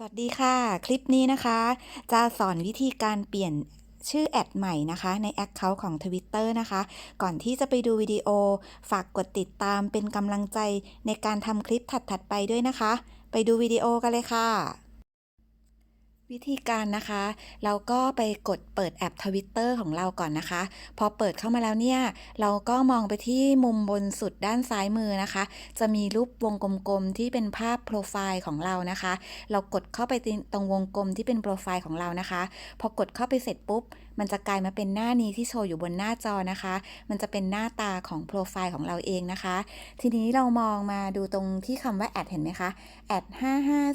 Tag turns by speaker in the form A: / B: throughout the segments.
A: สวัสดีค่ะ คลิปนี้นะคะ จะสอนวิธีการเปลี่ยนชื่อแอดใหม่นะคะใน Account ของ Twitter นะคะ ก่อนที่จะไปดูวิดีโอ ฝากกดติดตามเป็นกำลังใจในการทำคลิปถัดๆไปด้วยนะคะ ไปดูวิดีโอกันเลยค่ะ วิธีการนะคะ เราก็ไปกดเปิดแอป Twitter ของเราก่อนนะคะ พอเปิดเข้ามาแล้วเนี่ย เราก็มองไปที่มุมบนสุดด้านซ้ายมือนะคะ จะมีรูปวงกลมๆที่เป็นภาพโปรไฟล์ของเรานะคะ เรากดเข้าไปตรงวงกลมที่เป็นโปรไฟล์ของเรานะคะ พอกดเข้าไปเสร็จปุ๊บ มันจะกลายมาเป็นหน้านี้ที่โชว์อยู่บนหน้าจอนะคะ มันจะเป็นหน้าตาของโปรไฟล์ของเราเองนะคะ ทีนี้เรามองมาดูตรงที่คำว่าแอดเห็นไหมคะแอด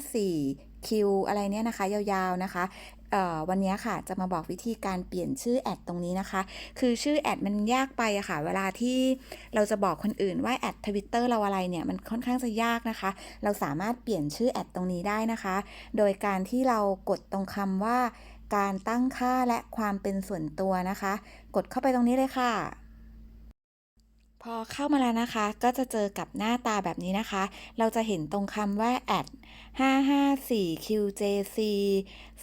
A: 554 คิวอะไรเนี่ยนะคะ ยาวๆนะคะวันนี้ค่ะจะมาบอกวิธีการเปลี่ยนชื่อแอดตรงนี้นะคะ คือชื่อแอดมันยากไปอะค่ะ เวลาที่เราจะบอกคนอื่นว่าแอดทวิตเตอร์เราอะไรเนี่ยมันค่อนข้างจะยากนะคะ เราสามารถเปลี่ยนชื่อแอดตรงนี้ได้นะคะ โดยการที่เรากดตรงคำว่า การตั้งค่าและความเป็นส่วนตัวนะคะ กดเข้าไปตรงนี้เลยค่ะ พอเข้ามาแล้วนะคะ ก็จะเจอกับหน้าตาแบบนี้นะคะ เราจะเห็นตรงคำว่า add 554 QJC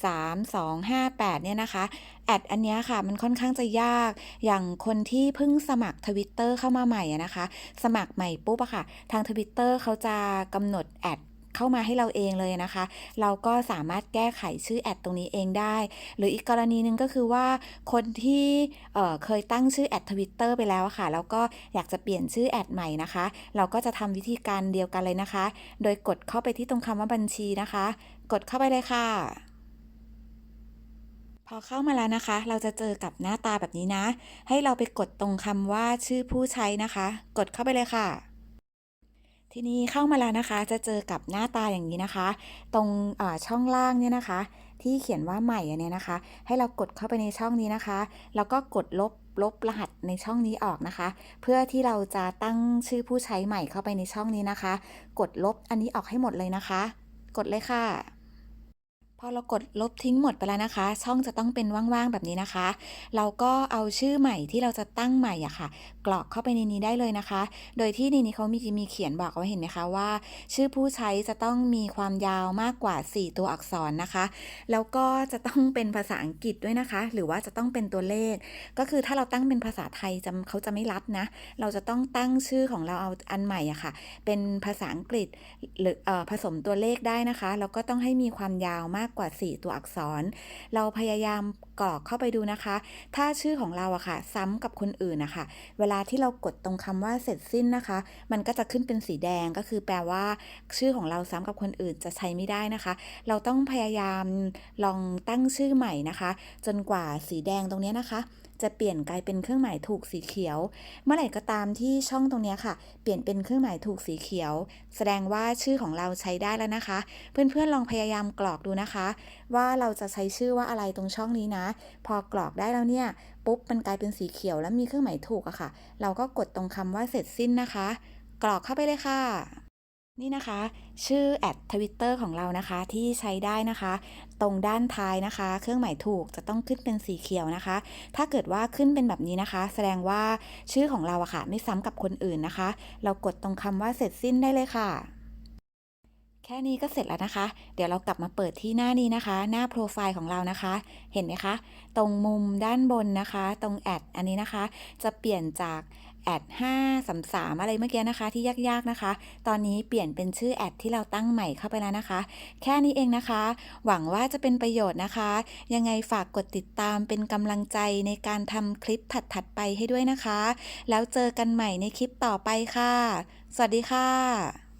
A: 3258 เนี่ยนะคะ แอดอันนี้ค่ะ มันค่อนข้างจะยาก อย่างคนที่เพิ่งสมัคร Twitter เข้ามาใหม่นะคะ สมัครใหม่ปุ๊บอะค่ะ ทาง Twitter เขาจะกำหนดแอด เข้ามาให้เราเองเลยนะคะ เราก็สามารถแก้ไขชื่อแอดตรงนี้เองได้ หรืออีกกรณีหนึ่งก็คือว่าคนที่เเคยตั้งชื่อแอดทวิตเตอร์ไปแล้วค่ะ แล้วก็อยากจะเปลี่ยนชื่อแอดใหม่นะคะ เราก็จะทำวิธีการเดียวกันเลยนะคะ โดยกดเข้าไปที่ตรงคำว่าบัญชีนะคะ กดเข้าไปเลยค่ะพอเข้ามาแล้วนะคะ เราจะเจอกับหน้าตาแบบนี้นะ ให้เราไปกดตรงคำว่าชื่อผู้ใช้นะคะ กดเข้าไปเลยค่ะ ทีนี้เข้ามาแล้วนะคะจะเจอกับหน้าตาอย่างนี้นะคะ ตรงช่องล่างเนี่ยนะคะ ที่เขียนว่าใหม่เนี่ยนะคะ ให้เรากดเข้าไปในช่องนี้นะคะ แล้วก็กดลบลบรหัสในช่องนี้ออกนะคะ เพื่อที่เราจะตั้งชื่อผู้ใช้ใหม่เข้าไปในช่องนี้นะคะ กดลบอันนี้ออกให้หมดเลยนะคะ กดเลยค่ะ พอเรากดลบทิ้งหมดไปแล้วนะคะ ช่องจะต้องเป็นว่างๆแบบนี้นะคะ เราก็เอาชื่อใหม่ที่เราจะตั้งใหม่อะค่ะ กรอกเข้าไปในนี้ได้เลยนะคะ โดยที่ในนี้เขามีมีเขียนบอกไว้เห็นไหมคะว่า ชื่อผู้ใช้จะต้องมีความยาวมากกว่า 4 ตัวอักษรนะคะ แล้วก็จะต้องเป็นภาษาอังกฤษด้วยนะคะ หรือว่าจะต้องเป็นตัวเลข ก็คือถ้าเราตั้งเป็นภาษาไทยจะเขาจะไม่รับนะ เราจะต้องตั้งชื่อของเราเอาอันใหม่อะค่ะ เป็นภาษาอังกฤษหรือเอ่อผสมตัวเลขได้นะคะแล้วก็ต้องให้มีความยาวมากกว่า 4 ตัวอักษร เราพยายามกรอกเข้าไปดูนะคะ ถ้าชื่อของเราอะค่ะ ซ้ำกับคนอื่นนะคะเวลาที่เรากดตรงคำว่าเสร็จสิ้นนะคะ มันก็จะขึ้นเป็นสีแดงก็คือแปลว่าชื่อของเราซ้ำกับคนอื่นจะใช้ไม่ได้นะคะ เราต้องพยายามลองตั้งชื่อใหม่นะคะ จนกว่าสีแดงตรงนี้นะคะ จะเปลี่ยนกลายเป็นเครื่องหมายถูกสีเขียว เมื่อไหร่ก็ตามที่ช่องตรงนี้ค่ะ เปลี่ยนเป็นเครื่องหมายถูกสีเขียว แสดงว่าชื่อของเราใช้ได้แล้วนะคะ เพื่อนๆลองพยายามกรอกดูนะคะ ว่าเราจะใช้ชื่อว่าอะไรตรงช่องนี้นะ พอกรอกได้แล้วเนี่ยปุ๊บมันกลายเป็นสีเขียวแล้วมีเครื่องหมายถูกอะค่ะ เราก็กดตรงคำว่าเสร็จสิ้นนะคะ กรอกเข้าไปเลยค่ะ นี่นะคะ ชื่อแอดทวิตเตอร์ของเรานะคะที่ใช้ได้นะคะ ตรงด้านท้ายนะคะ เครื่องหมายถูกจะต้องขึ้นเป็นสีเขียวนะคะ ถ้าเกิดว่าขึ้นเป็นแบบนี้นะคะ แสดงว่าชื่อของเราอะค่ะ ไม่ซ้ำกับคนอื่นนะคะ เรากดตรงคำว่าเสร็จสิ้นได้เลยค่ะแค่นี้ก็เสร็จแล้วนะคะ เดี๋ยวเรากลับมาเปิดที่หน้านี้นะคะ หน้าโปรไฟล์ของเรานะคะ เห็นไหมคะ ตรงมุมด้านบนนะคะ ตรงแอดอันนี้นะคะ จะเปลี่ยนจาก แอด5 3 3อะไรเมื่อกี้นะคะ ที่ยากๆนะคะ ตอนนี้เปลี่ยนเป็นชื่อแอดที่เราตั้งใหม่เข้าไปแล้วนะคะ แค่นี้เองนะคะ หวังว่าจะเป็นประโยชน์นะคะ ยังไงฝากกดติดตามเป็นกำลังใจในการทำคลิปถัดๆไปให้ด้วยนะคะ แล้วเจอกันใหม่ในคลิปต่อไปค่ะ สวัสดีค่ะ